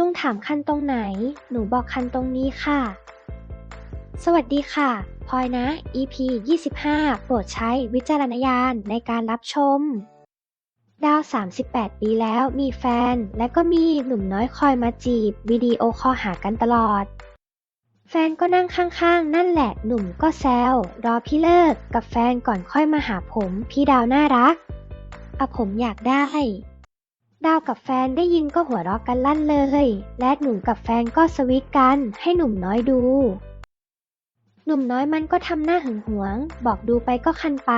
ลุงถามคันตรงไหน หนูบอกคันตรงนี้ค่ะ สวัสดีค่ะพลอยนะ EP 25 โปรดใช้วิจารณญาณในการรับชม ดาว 38 ปีแล้วมีแฟน และก็มีหนุ่มน้อยคอยมาจีบ วิดีโอคอหากันตลอด แฟนก็นั่งข้างๆ นั่นแหละหนุ่มก็แซวรอพี่เลิกกับแฟนก่อนค่อยมาหาผม พี่ดาวน่ารักอะผมอยากได้ ดาวกับแฟนได้ยินก็หัวเราะกันลั่นเลย และหนุ่มกับแฟนก็สวีทกัน ให้หนุ่มน้อยดู หนุ่มน้อยมันก็ทำหน้าหึงหวง บอกดูไปก็คันไป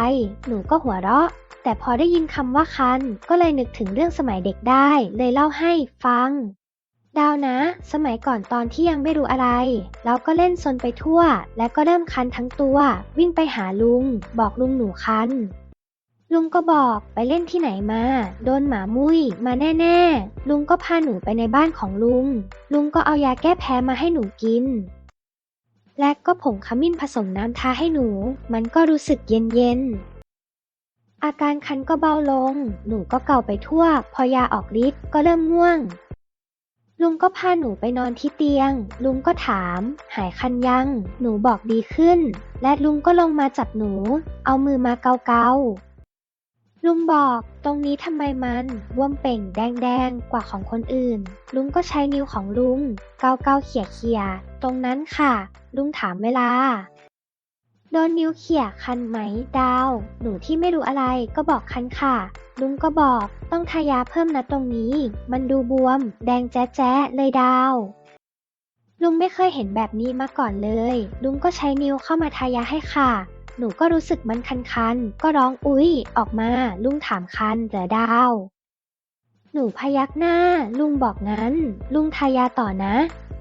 หนูก็หัวเราะ แต่พอได้ยินคำว่าคัน ก็เลยนึกถึงเรื่องสมัยเด็กได้ เลยเล่าให้ฟัง ดาวนะ สมัยก่อนตอนที่ยังไม่รู้อะไร เราก็เล่นซนไปทั่ว และก็เริ่มคันทั้งตัว วิ่งไปหาลุง บอกลุงหนูคัน ลุงก็บอกไปเล่นที่ไหนมา โดนหมามุ้ยมาแน่ๆ ลุงก็พาหนูไปในบ้านของลุง ลุงก็เอายาแก้แพ้มาให้หนูกิน และก็ผงขมิ้นผสมน้ำทาให้หนู มันก็รู้สึกเย็นๆ อาการคันก็เบาลง หนูก็เก่าไปทั่ว พอยาออกฤทธิ์ก็เริ่มง่วง ลุงก็พาหนูไปนอนที่เตียง ลุงก็ถาม หายคันยัง หนูบอกดีขึ้น และลุงก็ลงมาจับหนู เอามือมาเกาๆ ลุงบอกตรงนี้ทำไมมันบวมเป่งแดงๆ กว่าของคนอื่น ลุงก็ใช้นิ้วของลุงเกาเกาเขี่ยเขี่ยตรงนั้นค่ะ ลุงถามเวลา โดนนิ้วเขี่ยคันไหมดาว หนูที่ไม่รู้อะไรก็บอกคันค่ะ ลุงก็บอกต้องทายาเพิ่มนะตรงนี้ มันดูบวม แดงแจ๊ะเลยดาวลุงไม่เคยเห็นแบบนี้มาก่อนเลย ลุงก็ใช้นิ้วเข้ามาทายาให้ค่ะ หนูก็รู้สึกมันคันๆ ก็ร้องอุ๊ย ออกมา ลุงถามคันเหรอดาว หนูพยักหน้า ลุงบอกงั้น ลุงทายาต่อนะ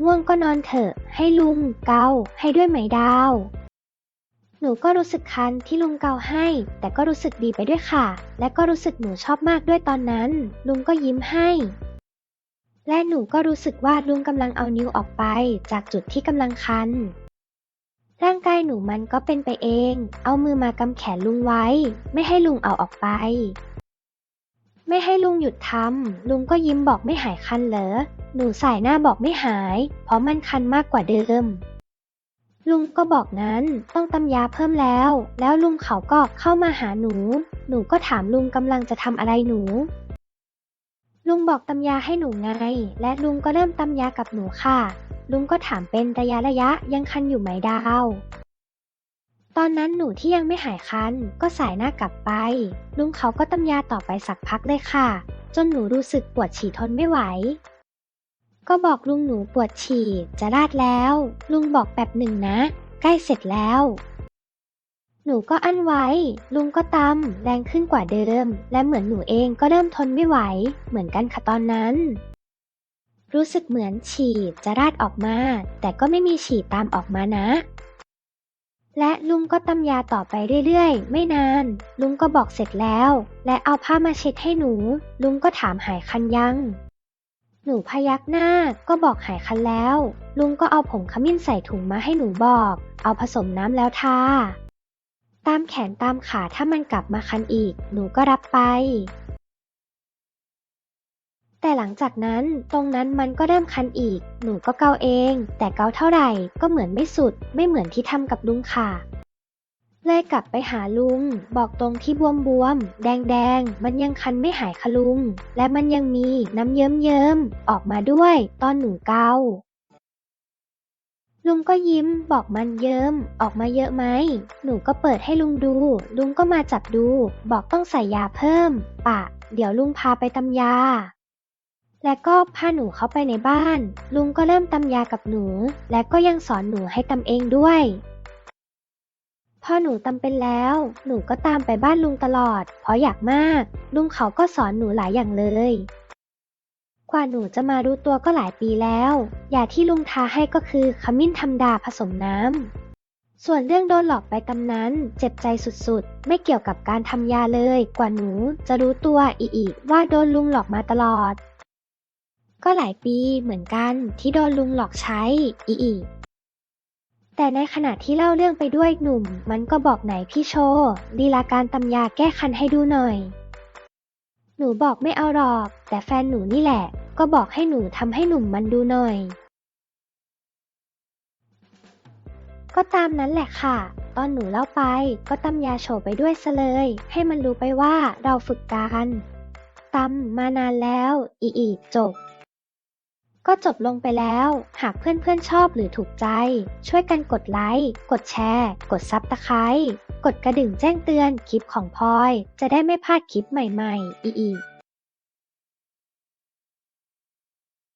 ง่วงก็นอนเถอะ ให้ลุงเกาให้ด้วยไหมดาว หนูก็รู้สึกคันที่ลุงเกาให้ แต่ก็รู้สึกดีไปด้วยค่ะ และก็รู้สึกหนูชอบมากด้วยตอนนั้น ลุงก็ยิ้มให้และหนูก็รู้สึกว่าลุงกำลังเอานิ้วออกไป จากจุดที่กำลังคัน ร่างกายหนูมันก็เป็นไปเอง เอามือมากำแขนลุงไว้ ไม่ให้ลุงเอาออกไป ไม่ให้ลุงหยุดทำลุงก็ยิ้มบอกไม่หายคันเหรอ หนูสายหน้าบอกไม่หาย เพราะมันคันมากกว่าเดิม ลุงก็บอกนั้น ต้องตำยาเพิ่มแล้ว แล้วลุงเขาก็เข้ามาหาหนู หนูก็ถามลุงกำลังจะทำอะไรหนู ลุงบอกตำยาให้หนูไง และลุงก็เริ่มตำยากับหนูค่ะ ลุงก็ถามเป็นระยะระยะยังคันอยู่ไหมดาว ตอนนั้นหนูที่ยังไม่หายคัน ก็สายหน้ากลับไป ลุงเขาก็ตำยาต่อไปสักพักเลยค่ะ จนหนูรู้สึกปวดฉี่ทนไม่ไหว ก็บอกลุงหนูปวดฉี่จะราดแล้ว ลุงบอกแบบหนึ่งนะ ใกล้เสร็จแล้วหนูก็อั้นไว้ ลุงก็ตำแรงขึ้นกว่าเดิม และเหมือนหนูเองก็เริ่มทนไม่ไหว เหมือนกันค่ะตอนนั้น รู้สึกเหมือนฉี่จะราดออกมา แต่ก็ไม่มีฉี่ตามออกมานะ และลุงก็ตำยาต่อไปเรื่อยๆ ไม่นาน ลุงก็บอกเสร็จแล้ว และเอาผ้ามาเช็ดให้หนู ลุงก็ถามหายคันยัง หนูพยักหน้าก็บอกหายคันแล้ว ลุงก็เอาผงขมิ้นใส่ถุงมาให้หนูบอก เอาผสมน้ำแล้วทาตามแขนตามขาถ้ามันกลับมาคันอีก หนูก็รับไป แต่หลังจากนั้นตรงนั้นมันก็เริ่มคันอีก หนูก็เกาเอง แต่เกาเท่าไหร่ก็เหมือนไม่สุด ไม่เหมือนที่ทำกับลุงค่ะ เลยกลับไปหาลุง บอกตรงที่บวมบวมๆแดงแดงๆมันยังคันไม่หายค่ะลุง และมันยังมีน้ำเยิ้มเยิ้มๆออกมาด้วย ตอนหนูเกาลุงก็ยิ้มบอกมันเยิ้มออกมาเยอะไหม หนูก็เปิดให้ลุงดู ลุงก็มาจับดู บอกต้องใส่ยาเพิ่ม ปะ เดี๋ยวลุงพาไปตำยา และก็พาหนูเข้าไปในบ้าน ลุงก็เริ่มตำยากับหนู และก็ยังสอนหนูให้ตำเองด้วย พอหนูตำเป็นแล้ว หนูก็ตามไปบ้านลุงตลอด เพราะอยากมาก ลุงเขาก็สอนหนูหลายอย่างเลย กว่าหนูจะมารู้ตัวก็หลายปีแล้ว ยาที่ลุงทาให้ก็คือขมิ้นธรรมดาผสมน้ำ ส่วนเรื่องโดนหลอกไปตำนั้น เจ็บใจสุดๆ ไม่เกี่ยวกับการทำยาเลย กว่าหนูจะรู้ตัวอีอีกว่าโดนลุงหลอกมาตลอด ก็หลายปีเหมือนกันที่โดนลุงหลอกใช้ อีอีกแต่ในขณะที่เล่าเรื่องไปด้วยหนุ่ม มันก็บอกไหนพี่โชลีลาการตำยาแก้คันให้ดูหน่อย หนูบอกไม่เอาหรอก แต่แฟนหนูนี่แหละ ก็บอกให้หนูทำให้หนุ่มมันดูหน่อย ก็ตามนั้นแหละค่ะ ตอนหนูเล่าไปก็ตำยาโฉบไปด้วยซะเลย ให้มันรู้ไปว่าเราฝึกกันตำมานานแล้ว อีอีจบ ก็จบลงไปแล้ว หากเพื่อนๆชอบหรือถูกใจ ช่วยกันกดไลค์ กดแชร์ กดซับตะไคร้กดกระดิ่งแจ้งเตือนคลิปของพลอย จะได้ไม่พลาดคลิปใหม่ๆ อีก